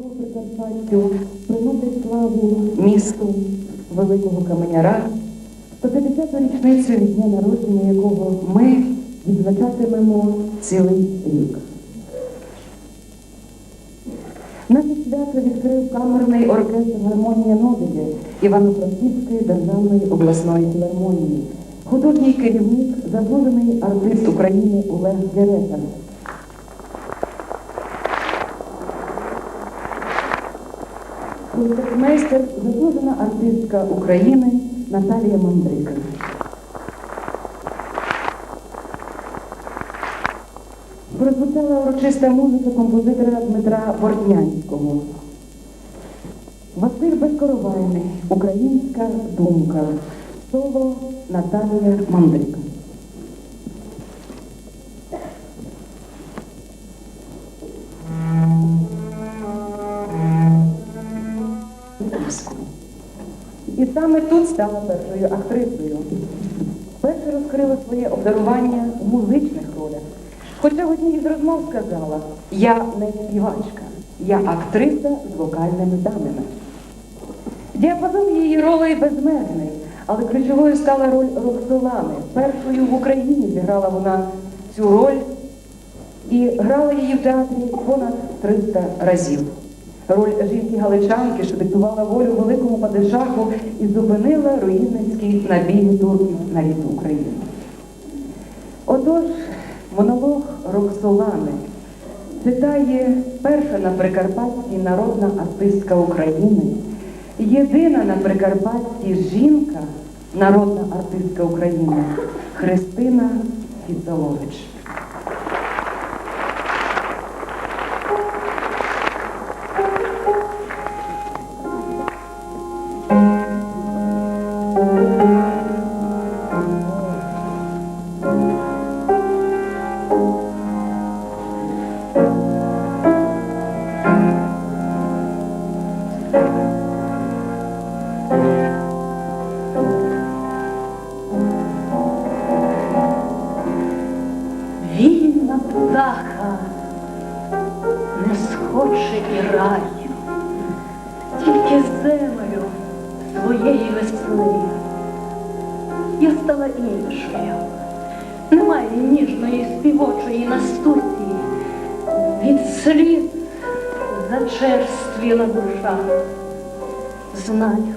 Прикарпаттю приносить славу місту Великого Каменяра 150-ту річницю від дня народження якого ми відзначатимемо цілий рік. Наше свято відкрив камерний оркестр гармонія Нобелі Івано-Франківської державної обласної філармонії, художній керівник, заслужений артист України Олег Герета. Концертмейстер, заслужена артистка України Наталія Мандрика. Прозвучала урочиста музика композитора Дмитра Бортнянського. Василь Безкоровайний, Українська думка. Соло Наталія Мандрика. І саме тут стала першою актрисою. Перше розкрила своє обдарування у музичних ролях. Хоча в одній із розмов сказала, я не співачка, я актриса з вокальними даними. Діапазон її ролей безмежний, але ключовою стала роль Роксолани. Першою в Україні зіграла вона цю роль і грала її в театрі понад 300 разів. Роль жінки галичанки, що диктувала волю великому падишаху і зупинила руїнницькі набіги турків на рідну Україну. Отож, монолог Роксолани читає перша на Прикарпатті народна артистка України, єдина на Прикарпатті жінка, народна артистка України Христина Фіцолович. Вільна птаха не схоче і раю, тільки землю своєї весни. Я стала іншою, немає ніжної співочої настуті, від зачерствіла душа. Знаю,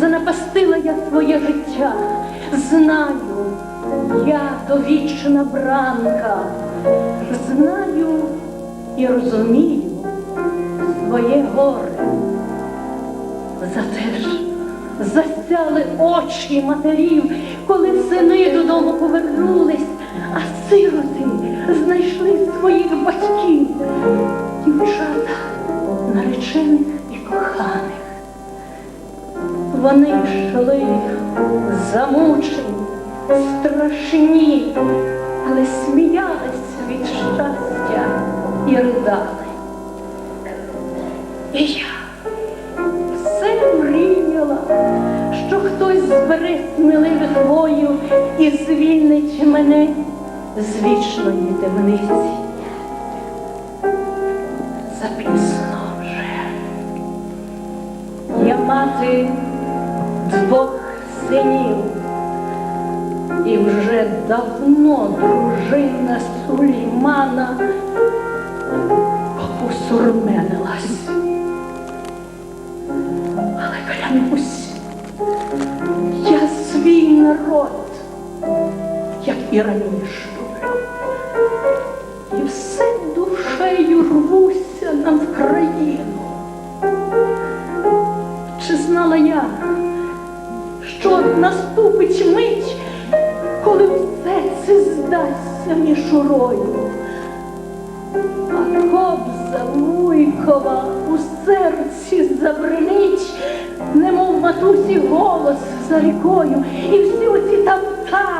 занапастила я своє життя, знаю, я довічна бранка, знаю і розумію своє горе. Зате ж засяли очі матерів, коли сини додому повернулись, а сироти знайшли своїх батьків, дівчата, наречених і коханих. Вони йшли замучені, страшні, але сміялись від щастя і ридали. І я все мріяла, що хтось збере сміливих воїв і звільнить мене з вічної темниці. Запізно вже. Я мати двох синів, і вже давно дружина Сулеймана посурменилась. Але клянусь, я свій народ, як і раніше. І все душею рвуся на Вкраїну. Чи знала я, що наступить мить, коли все це здасться мішурою? А кобза Вуйкова у серці забринить, немов матусі голос за рікою, і всі оці тамтами,